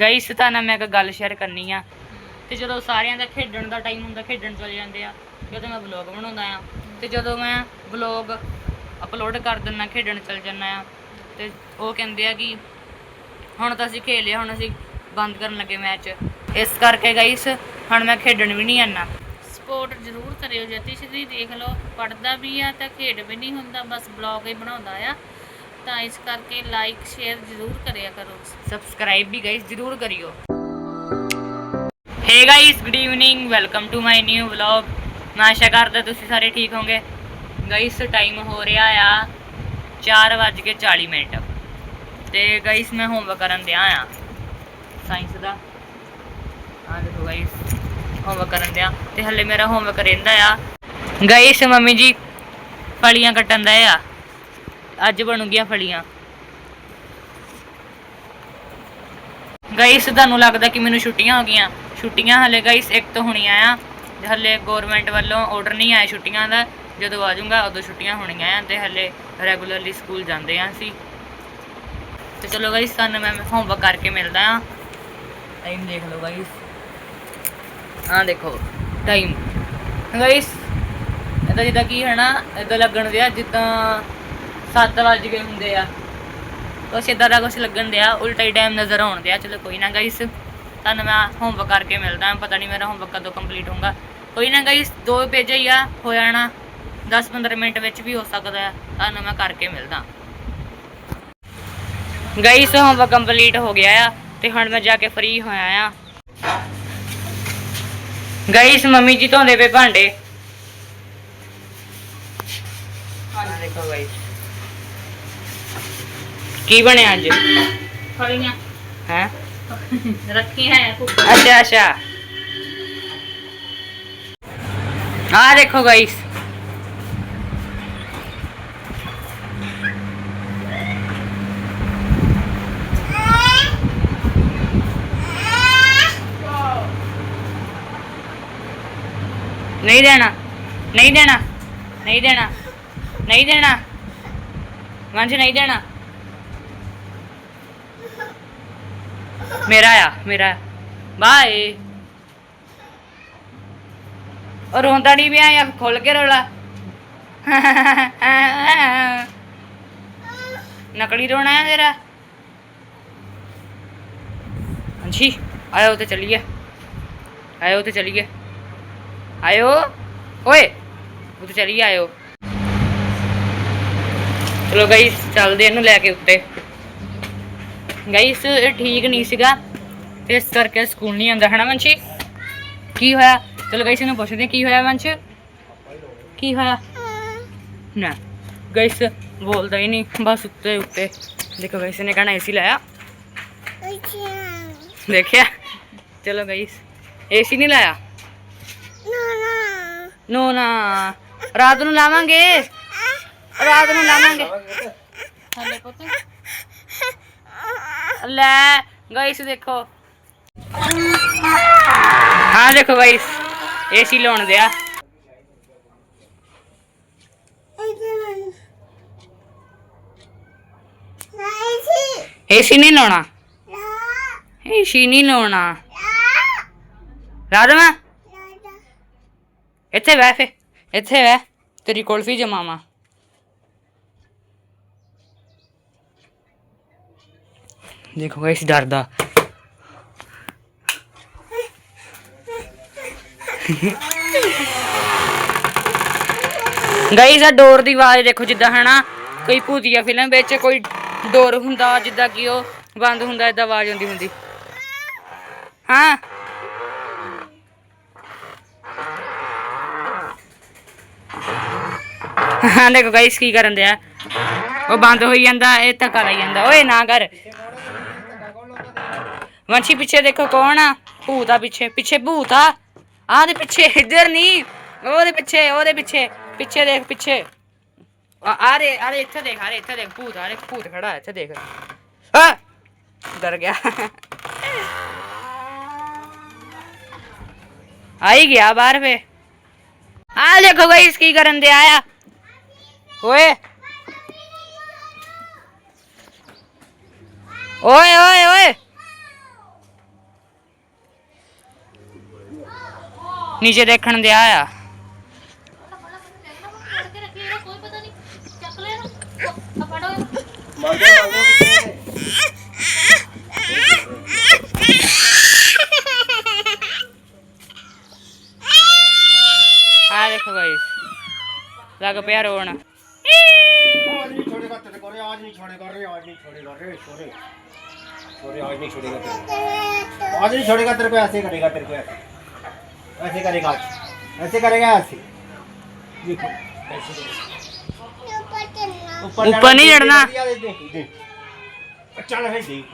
ਗਈ ਸੀ ਤਾਂ ਨਾ ਮੈਂ ਇੱਕ ਗੱਲ ਸ਼ੇਅਰ ਕਰਨੀ ਆ। ਤੇ ਜਦੋਂ ਸਾਰਿਆਂ ਦਾ ਖੇਡਣ ਦਾ ਟਾਈਮ ਹੁੰਦਾ, ਖੇਡਣ ਚਲੇ ਜਾਂਦੇ ਆ, ਜਦੋਂ ਮੈਂ ਵਲੌਗ ਬਣਾਉਂਦਾ ਆ, ਤੇ ਜਦੋਂ ਮੈਂ ਵਲੌਗ ਅਪਲੋਡ ਕਰ ਦਿੰਦਾ, ਖੇਡਣ ਚਲ ਜਾਂਦਾ ਆ, ਤੇ ਉਹ ਕਹਿੰਦੇ ਆ ਕਿ ਹੁਣ ਤਾਂ ਅਸੀਂ ਖੇਡ ਲਿਆ, ਹੁਣ ਅਸੀਂ ਬੰਦ ਕਰਨ ਲੱਗੇ ਮੈਚ ਇਸ ਕਰਕੇ ਗਾਇਸ, ਹੁਣ ਮੈਂ ਖੇਡਣ ਵੀ ਨਹੀਂ ਆਣਾ ਸਪੋਰਟ ਜ਼ਰੂਰ ਕਰਿਓ ਜਤਿਸ਼ ਦੀ ਦੇਖ ਲਓ ਪੜਦਾ ਵੀ ਆ ਤਾਂ ਖੇਡ ਵੀ ਨਹੀਂ ਹੁੰਦਾ, ਬਸ ਬਲੌਗ ਹੀ ਬਣਾਉਂਦਾ ਆ। ਤਾਂ ਇਸ ਕਰਕੇ ਲਾਈਕ ਸ਼ੇਅਰ ਜ਼ਰੂਰ ਕਰਿਆ ਕਰੋ। ਸਬਸਕ੍ਰਾਈਬ ਵੀ ਗਾਇਸ ਜਰੂਰ ਕਰਿਓ। Hey guys good evening welcome to my new vlog ਮੈਂ ਆਸ਼ਾ ਕਰਦਾ ਤੁਸੀਂ ਸਾਰੇ ਠੀਕ ਹੋਵੋਗੇ। ਗਾਇਸ ਟਾਈਮ ਹੋ ਰਿਹਾ ਆ 4:40 ਮਿੰਟ। ਤੇ ਗਾਇਸ ਮੈਂ ਹੋਮਵਰਕ ਕਰਨ ਦਿਆ ਆ। ਸਾਇੰਸ ਦਾ। ਆ ਦੇਖੋ ਗਾਇਸ ਹੋਮਵਰਕ ਕਰਨ ਦਿਆ। ਤੇ ਹੱਲੇ ਮੇਰਾ ਹੋਮਵਰਕ ਰਹਿੰਦਾ ਆ। ਗਾਇਸ ਮੰਮੀ ਜੀ, ਫਲੀਆਂ ਕੱਟਣ ਦਾ ਆ। ਅੱਜ ਬਣੂਗੀਆਂ ਫਲੀਆਂ। ਗਾਇਸ, ਤੁਹਾਨੂੰ ਲੱਗਦਾ ਕਿ ਮੈਨੂੰ ਛੁੱਟੀਆਂ ਹੋ ਗਈਆਂ। ਛੁੱਟੀਆਂ ਹਲੇ ਗਾਇਸ ਇੱਕ ਤੋਂ ਹੋਣੀਆਂ ਆ ਹਲੇ ਗਵਰਨਮੈਂਟ ਵੱਲੋਂ ਆਰਡਰ ਨਹੀਂ ਆਇਆ ਛੁੱਟੀਆਂ ਦਾ। ਜਦੋਂ ਆ ਜਾਊਗਾ ਉਦੋਂ ਛੁੱਟੀਆਂ ਹੋਣੀਆਂ ਆ ਤੇ ਹਲੇ ਰੈਗੂਲਰਲੀ ਸਕੂਲ ਜਾਂਦੇ ਆ ਅਸੀਂ। ਤੇ ਚਲੋ ਗਾਇਸ, ਤੁਹਾਨੂੰ ਮੈਂ ਹੋਮਵਰਕ ਕਰਕੇ ਮਿਲਦਾ ਆ। ਟਾਈਮ ਦੇਖ ਲਓ ਗਾਇਸ। ਆ ਦੇਖੋ ਟਾਈਮ ਗਾਇਸ, ਇਹਦਾ ਜਿੱਦਾਂ ਕੀ ਹੈ ਨਾ ਇਦਾਂ ਲੱਗਣ ਦਿਆ, ਜਿੱਦਾਂ 7 ਵਜ ਗਏ ਹੁੰਦੇ ਆ। ਕੁਛ ਇਦਾਂ ਦਾ ਕੁਛ ਲੱਗਣ ਦਿਆ ਉਲਟਾ ਹੀ ਟਾਈਮ ਨਜ਼ਰ ਆਉਣ ਦਿਆ। ਚਲੋ ਕੋਈ ਨਾ ਗਾਇਸ ਤੁਹਾਨੂੰ ਮੈਂ ਹੋਮਵਰਕ ਕਰਕੇ ਮਿਲਦਾ ਪਤਾ ਨਹੀਂ ਮੇਰਾ ਹੋਮਵਰਕ ਕਦੋਂ ਕੰਪਲੀਟ ਹੋਊਗਾ। ਕੋਈ ਨਾ ਗਾਇਸ ਦੋ ਪੇਜ ਹੀ ਆ ਹੋ ਜਾਣਾ। 10-15 ਮਿੰਟ ਵਿੱਚ ਵੀ ਹੋ ਸਕਦਾ ਤੁਹਾਨੂੰ ਮੈਂ ਕਰਕੇ ਮਿਲਦਾ ਗਾਇਸ ਹੋਮਵਰਕ ਕੰਪਲੀਟ ਹੋ ਗਿਆ ਆ ਤੇ ਹੁਣ ਮੈਂ ਜਾ ਕੇ ਫ੍ਰੀ ਹੋਇਆ ਆ। ਗਾਇਸ ਮੰਮੀ ਜੀ ਧੋਂਦੇ ਪਏ ਭਾਂਡੇ। ਹਾਂ ਦੇਖੋ ਗਾਇਸ ਕੀ ਬਣਿਆ ਅੱਜ? ਫਲੀਆਂ। ਹੈ? ਰੱਖੀਆਂ ਹੈ ਅੱਛਾ ਅੱਛਾ। ਆ ਦੇਖੋ ਗਾਇਸ ਨਹੀਂ ਦੇਣਾ ਨਹੀਂ ਦੇਣਾ ਨਹੀਂ ਦੇਣਾ ਨਹੀਂ ਦੇਣਾ। ਵੰਸ਼ ਨਹੀਂ ਦੇਣਾ। ਮੇਰਾ ਆ, ਮੇਰਾ ਬਾਏ। ਉਹ ਰੋਂਦਾ ਨਹੀਂ ਪਿਆ ਜਾਂ ਖੁੱਲ ਕੇ ਰੋਲਾ। ਨਕਲੀ ਰੋਣਾ ਹੈ ਤੇਰਾ। ਹਾਂਜੀ, ਆਇਓ ਤੇ ਚਲੀਏ। ਆਇਓ ਤੇ ਚਲੀਏ। ਆਇਓ। ਓਏ ਉਹ ਤੇ ਚਲੀਏ, ਆਇਓ। ਚਲੋ ਗਾਈਸ ਚੱਲਦੇ ਇਹਨੂੰ ਲੈ ਕੇ ਉੱਤੇ। ਗਾਈਸ ਇਹ ਠੀਕ ਨਹੀਂ ਸੀਗਾ। ਇਸ ਕਰਕੇ ਸਕੂਲ ਨਹੀਂ ਆਉਂਦਾ, ਹਨਾ ਵੰਸ਼ੀ ਕੀ ਹੋਇਆ? ਚਲੋ ਗਾਈਸ ਇਹਨੂੰ ਪੁੱਛਦੇ ਹਾਂ ਕੀ ਹੋਇਆ ਵੰਸ਼ ਕੀ ਹੋਇਆ? ਨਾ ਗਾਈਸ ਬੋਲਦਾ ਹੀ ਨਹੀਂ, ਬਸ ਉੱਤੇ ਉੱਤੇ। ਦੇਖੋ ਗਾਈਸ ਨੇ ਕਹਣਾ ਏਸੀ ਲਾਇਆ। ਦੇਖਿਆ? ਚਲੋ ਗਾਈਸ ਏਸੀ ਨਹੀਂ ਲਾਇਆ? ਨੋ, ਨਾ। ਰਾਤ ਨੂੰ ਲਾਵਾਂਗੇ। ਰਾਤ ਨੂੰ ਲਾਵਾਂਗੇ। ਹਲੇ ਪੁੱਤ ਲੈ ਗਾਇਸ ਦੇਖੋ। ਹਾਂ ਦੇਖੋ ਗਾਇਸ ਏਸੀ ਲਾਉਣ ਦਿਆ। ਏਸੀ ਨਹੀਂ ਲਾਉਣਾ? ਏਸੀ ਨਹੀਂ ਲਾਉਣਾ। ਰਾਧਵਾ ਇੱਥੇ ਬਹਿ ਫੇ, ਇੱਥੇ ਬਹਿ। ਤੇਰੀ ਕੁਲਫੀ ਜਮਾਵਾ। ਦੇਖੋ ਗਾਇਸ, ਡਰਦਾ। ਗਾਇਸ ਆ ਡੋਰ ਦੀ ਆਵਾਜ਼ ਦੇਖੋ ਜਿੱਦਾਂ, ਹਨਾ? ਕੋਈ ਭੂਤੀਆ ਫਿਲਮ ਵਿੱਚ ਕੋਈ ਡੋਰ ਹੁੰਦਾ, ਜਿੱਦਾਂ ਕਿ ਉਹ ਬੰਦ ਹੁੰਦਾ ਇਦਾਂ ਆਵਾਜ਼ ਆਉਂਦੀ ਹੁੰਦੀ। ਹਾਂ? ਹਾਂ, ਦੇਖੋ ਗਾਇਸ, ਕੀ ਕਰਨ ਦਿਆ? ਉਹ ਬੰਦ ਹੋਈ ਜਾਂਦਾ, ਇਹ ਧੱਕਾ ਲਾਈ ਜਾਂਦਾ। ਓਏ, ਨਾ ਕਰ। ਵੰਸ਼ੀ ਪਿੱਛੇ ਦੇਖੋ ਕੌਣ ਆ? ਭੂਤ ਆ ਪਿੱਛੇ ਪਿੱਛੇ ਭੂਤ ਆ। ਆਹ ਦੇ ਪਿੱਛੇ, ਇੱਧਰ ਨਹੀਂ ਉਹਦੇ ਪਿੱਛੇ ਉਹਦੇ ਪਿੱਛੇ। ਪਿੱਛੇ ਦੇਖ, ਪਿੱਛੇ। ਆ ਆ ਰੇ ਆ ਰੇ ਇੱਥੇ ਦੇਖ ਆ ਰੇ ਇੱਥੇ ਦੇਖ। ਭੂਤ ਆ ਰੇ ਭੂਤ ਖੜਾ ਹੈ ਇੱਥੇ ਦੇਖ। ਆ! ਡਰ ਗਿਆ। ਆਈ ਗਿਆ ਬਾਹਰ ਵੇ ਆ ਦੇਖੋ ਗਾਇਸ, ਕੀ ਕਰਨ ਦੇ ਆਇਆ। ਓਏ। ਓਏ ਓਏ ਓਏ। नीचे देख दिया आया। देखो भाई लग पे आज नहीं छोड़ेगा रे आज नहीं छोड़ेगा रे छोड़े छोड़े आज नहीं छोड़ेगा तेरे को ऐसे करेगा तेरे को ऐसे। ऐसे करेगा आज ऐसे करेगा ऐसे देखो ऐसे करेगा। ऊपर नहीं चढ़ना। दे, दे, दे। चल है देख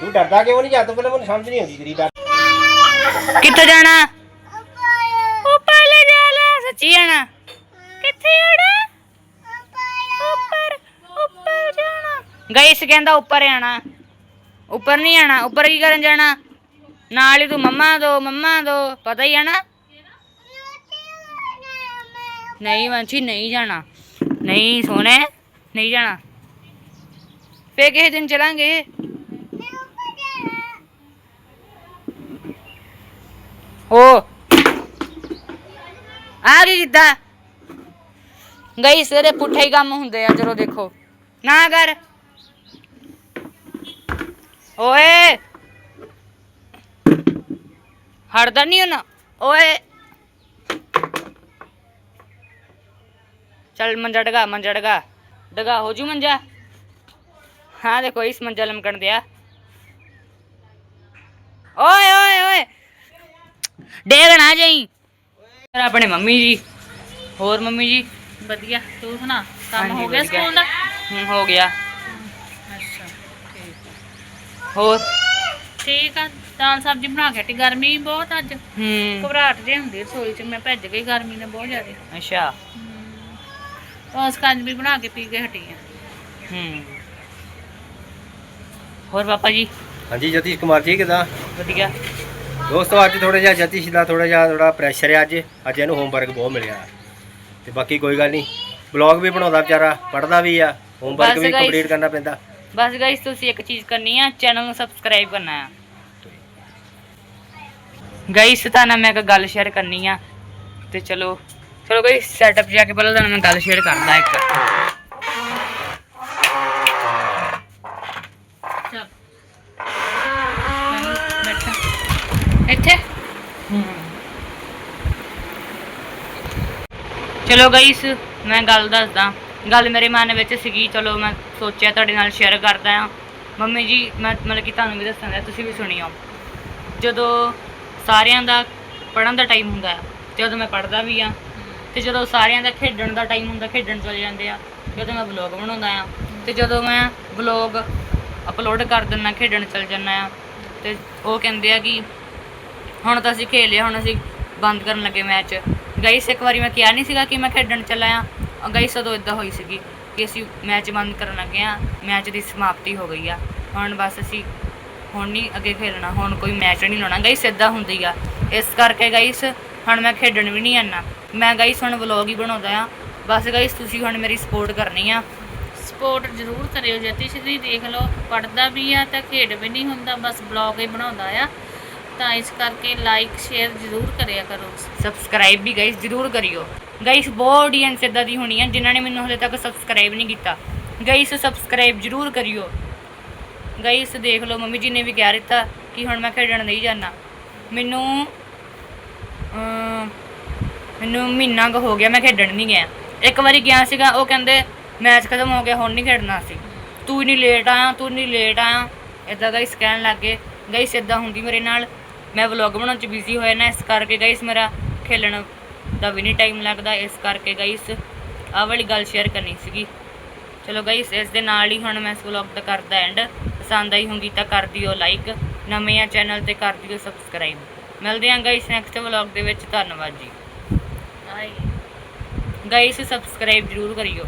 तू डरता क्यों नहीं जाता पहले मुझे समझ नहीं आती तेरी डर ਕਿੱਥੇ ਜਾਣਾ ਉੱਪਰ ਲੈ ਜਾ ਲੈ ਸੱਚੀ ਜਾਣਾ ਕਿੱਥੇ ਜਾਣਾ ਉੱਪਰ ਉੱਪਰ ਜਾਣਾ ਗਾਇਸ ਕਹਿੰਦਾ ਉੱਪਰ ਆਣਾ ਉੱਪਰ ਨਹੀਂ ਆਣਾ ਉੱਪਰ ਕੀ ਕਰਨ ਜਾਣਾ ਨਾਲ ਹੀ ਤੂੰ ਮੰਮਾ ਦੋ ਮੰਮਾ ਦੋ, ਪਤਾ ਹੀ ਹੈ ਨਾ? ਨਹੀਂ ਵੰਸ਼ੀ, ਨਹੀਂ ਜਾਣਾ। ਨਹੀਂ ਸੋਨੇ ਨਹੀਂ ਜਾਣਾ। ਫੇਰ ਕਿਸੇ ਦਿਨ ਚਲਾਂਗੇ? ਓ ਆ ਕੀ ਕੀਤਾ ਗਈ ਸਵੇਰੇ ਪੁੱਠੇ ਹੀ ਕੰਮ ਹੁੰਦੇ ਆ ਚਲੋ ਦੇਖੋ। ਨਾ ਕਰ। ਓਏ। ਹੜਦਾ ਨਹੀਂ ਉਹਨਾਂ ਓਏ चल मंजा डगा मंजा डगा डगा हो जू मंजा हाँ देखो इस मंजा लमकन दिया ओए ओए ओए ਡੇਗ ਨਾ ਜਾਈ ਆਪਣੇ ਮੰਮੀ ਜੀ ਹੋਰ ਮੰਮੀ ਜੀ ਵਧੀਆ ਤੂੰ ਸੁਣਾ ਕੰਮ ਹਾਂਜੀ, ਹੋ ਗਿਆ ਵਧੀਆ। ਸਕੂਲ ਦਾ ਹੂੰ ਹੋ ਗਿਆ ਅੱਛਾ ਠੀਕ ਹੋਰ ਠੀਕ ਆ ਦਾਲ ਸਬਜ਼ੀ ਬਣਾ ਕੇ ਹਟੀ ਗਰਮੀ ਬਹੁਤ ਅੱਜ। ਹੂੰ। ਘਬਰਾਹਟ ਜੇ ਹੁੰਦੀ ਰਸੋਈ 'ਚ ਮੈਂ ਭੱਜ ਗਈ ਗਰਮੀ ਨੇ ਬਹੁਤ ਜ਼ਿਆਦਾ। ਅੱਛਾ। ਉਸ ਕੰਜ ਵੀ ਬਣਾ ਕੇ ਪੀ ਕੇ ਹਟੀ ਆ। ਹੂੰ। ਹੋਰ ਪਾਪਾ ਜੀ? ਹਾਂਜੀ ਜਤੀਸ਼ ਕੁਮਾਰ ਜੀ ਕਿਦਾਂ ਵਧੀਆ। ਦੋਸਤੋ ਅੱਜ ਥੋੜਾ ਜਿਹਾ ਜਤੀਸ਼ ਦਾ ਥੋੜਾ ਜਿਹਾ ਥੋੜਾ ਪ੍ਰੈਸ਼ਰ ਹੈ ਅੱਜ। ਅੱਜ ਇਹਨੂੰ ਹੋਮਵਰਕ ਬਹੁਤ ਮਿਲਿਆ। ਤੇ ਬਾਕੀ ਕੋਈ ਗੱਲ ਨਹੀਂ। ਬਲੌਗ ਵੀ ਬਣਾਉਂਦਾ ਵਿਚਾਰਾ ਪੜਦਾ ਵੀ ਆ। ਹੋਮਵਰਕ ਵੀ ਕੰਪਲੀਟ ਕਰਨਾ ਪੈਂਦਾ। ਬਸ ਗਾਇਸ ਤੁਸੀਂ ਇੱਕ ਚੀਜ਼ ਕਰਨੀ ਆ ਚੈਨਲ ਨੂੰ ਸਬਸਕ੍ਰਾਈਬ ਕਰਨਾ ਆ। ਗਾਇਸ, ਤਾਂ ਨਾ ਮੈਂ ਇੱਕ ਗੱਲ ਸ਼ੇਅਰ ਕਰਨੀ ਆ। ਤੇ ਚਲੋ ਚਲੋ ਗਾਇਸ ਸੈਟਅਪ ਜਾ ਕੇ ਪਹਿਲਾਂ ਤੁਹਾਨੂੰ ਮੈਂ ਗੱਲ ਸ਼ੇਅਰ ਕਰਦਾ ਇੱਕ। ਚੱਲ ਬੈਠਾ ਇੱਥੇ? ਚਲੋ ਗਾਇਸ, ਮੈਂ ਗੱਲ ਦੱਸਦਾ। ਗੱਲ ਮੇਰੇ ਮਨ ਵਿੱਚ ਸੀਗੀ, ਚਲੋ ਮੈਂ ਸੋਚਿਆ ਤੁਹਾਡੇ ਨਾਲ ਸ਼ੇਅਰ ਕਰਦਾ ਆ। ਮੰਮੀ ਜੀ, ਮੈਂ ਮਤਲਬ ਕਿ ਤੁਹਾਨੂੰ ਵੀ ਦੱਸਾਂਗਾ ਤੁਸੀਂ ਵੀ ਸੁਣਿਓ। ਜਦੋਂ ਸਾਰਿਆਂ ਦਾ ਪੜਨ ਦਾ ਟਾਈਮ ਹੁੰਦਾ ਆ ਜਦੋਂ ਮੈਂ ਪੜਦਾ ਵੀ ਆ ਤੇ ਜਦੋਂ ਸਾਰਿਆਂ ਦਾ ਖੇਡਣ ਦਾ ਟਾਈਮ ਹੁੰਦਾ ਖੇਡਣ ਚਲੇ ਜਾਂਦੇ ਆ। ਜਦੋਂ ਮੈਂ ਵਲੌਗ ਬਣਾਉਂਦਾ ਆ ਤੇ ਜਦੋਂ ਮੈਂ ਵਲੌਗ ਅਪਲੋਡ ਕਰ ਦਿੰਦਾ ਖੇਡਣ ਚਲ ਜਾਂਦਾ ਆ ਤੇ ਉਹ ਕਹਿੰਦੇ ਆ ਕਿ ਹੁਣ ਤਾਂ ਅਸੀਂ ਖੇਲ ਲਿਆ ਹੁਣ ਅਸੀਂ ਬੰਦ ਕਰਨ ਲੱਗੇ ਮੈਚ ਗਾਈਸ ਇੱਕ ਵਾਰੀ ਮੈਂ ਕਿਹਾ ਨਹੀਂ ਸੀਗਾ ਕਿ ਮੈਂ ਖੇਡਣ ਚੱਲਾ ਆ ਗਾਈਸ ਉਦੋਂ ਇਦਾਂ ਹੋਈ ਸੀਗੀ ਕਿ ਅਸੀਂ ਮੈਚ ਬੰਦ ਕਰਨ ਲੱਗੇ ਆ ਮੈਚ ਦੀ ਸਮਾਪਤੀ ਹੋ ਗਈ ਆ। ਹੁਣ ਬਸ ਅਸੀਂ ਹੁਣ ਨਹੀਂ ਅੱਗੇ ਖੇਲਣਾ ਹੁਣ ਕੋਈ ਮੈਚ ਨਹੀਂ ਲਾਉਣਾ। ਗਾਈਸ ਇਦਾਂ ਹੁੰਦੀ ਆ। ਇਸ ਕਰਕੇ ਗਾਈਸ ਹੁਣ ਮੈਂ ਖੇਡਣ ਵੀ ਨਹੀਂ ਆਣਾ ਮੈਂ ਗਾਈਸ ਹੁਣ ਵਲੌਗ ਹੀ ਬਣਾਉਂਦਾ ਆ। ਬਸ ਗਾਈਸ ਤੁਸੀਂ ਹੁਣ ਮੇਰੀ ਸਪੋਰਟ ਕਰਨੀ ਆ। ਸਪੋਰਟ ਜ਼ਰੂਰ ਕਰਿਓ ਜਤੀਸ਼ ਦੀ ਦੇਖ ਲਓ। ਪੜਦਾ ਵੀ ਆ ਤਾਂ ਖੇਡ ਵੀ ਨਹੀਂ ਹੁੰਦਾ ਬਸ ਬਲੌਗ ਹੀ ਬਣਾਉਂਦਾ ਆ। ਤਾਂ ਇਸ ਕਰਕੇ ਲਾਈਕ ਸ਼ੇਅਰ ਜ਼ਰੂਰ ਕਰਿਆ ਕਰੋ। ਸਬਸਕ੍ਰਾਈਬ ਵੀ ਗਾਈਸ ਜਰੂਰ ਕਰਿਓ। ਗਾਈਸ ਬਹੁਤ ਆਡੀਅנס ਇਦਾਂ ਦੀ ਹੋਣੀ ਆ ਜਿਨ੍ਹਾਂ ਨੇ ਮੈਨੂੰ ਹਲੇ ਤੱਕ ਸਬਸਕ੍ਰਾਈਬ ਨਹੀਂ ਕੀਤਾ। ਗਾਈਸ ਸਬਸਕ੍ਰਾਈਬ ਜਰੂਰ ਕਰਿਓ। ਗਾਈਸ ਦੇਖ ਲਓ, ਮੰਮੀ ਜੀ ਨੇ ਵੀ ਕਹਿ ਦਿੱਤਾ ਕਿ ਹੁਣ ਮੈਂ ਖੇਡਣ ਨਹੀਂ ਜਾਣਾ। ਮੈਨੂੰ ਮੈਨੂੰ ਮਹੀਨਾ ਕੁ ਹੋ ਗਿਆ ਮੈਂ ਖੇਡਣ ਨਹੀਂ ਗਿਆ। ਇੱਕ ਵਾਰੀ ਗਿਆ ਸੀਗਾ, ਉਹ ਕਹਿੰਦੇ ਮੈਚ ਖਤਮ ਹੋ ਗਿਆ, ਹੁਣ ਨਹੀਂ ਖੇਡਣਾ ਸੀ। ਤੂੰ ਨਹੀਂ ਲੇਟ ਆਇਆ, ਤੂੰ ਨਹੀਂ ਲੇਟ ਆਇਆ। ਇਦਾਂ ਗਾਈਸ ਕਹਿਣ ਲੱਗ ਗਏ। ਗਾਈਸ ਇਦਾਂ ਹੁੰਦੀ ਮੇਰੇ ਨਾਲ। ਮੈਂ ਵਲੌਗ ਬਣਾਉਣ ਚ ਬਿਜ਼ੀ ਹੋਇਆ ਨਾ, ਇਸ ਕਰਕੇ ਗਾਈਸ ਮੇਰਾ ਖੇਲਣ ਦਾ ਵੀ ਨਹੀਂ ਟਾਈਮ ਲੱਗਦਾ। ਇਸ ਕਰਕੇ ਗਾਈਸ ਆਹ ਵਾਲੀ ਗੱਲ ਸ਼ੇਅਰ ਕਰਨੀ ਸੀਗੀ। ਚਲੋ ਗਾਈਸ ਇਸ ਦੇ ਨਾਲ ਹੀ ਹੁਣ ਮੈਂ ਇਸ ਵਲੌਗ ਦਾ ਕਰਦਾ ਐਂਡ ਪਸੰਦ ਆਈ ਹੋਊਗੀ ਤਾਂ ਕਰ ਦਿਓ ਲਾਈਕ ਨਵੇਂ ਆ ਚੈਨਲ ਤੇ ਕਰ ਦਿਓ ਸਬਸਕ੍ਰਾਈਬ ਮਿਲਦੇ ਹਾਂ ਗਾਈਸ ਨੈਕਸਟ ਵਲੌਗ ਦੇ ਵਿੱਚ ਧੰਨਵਾਦ ਜੀ। ਆਈ ਗਾਈਸ ਸਬਸਕ੍ਰਾਈਬ ਜਰੂਰ ਕਰਿਓ।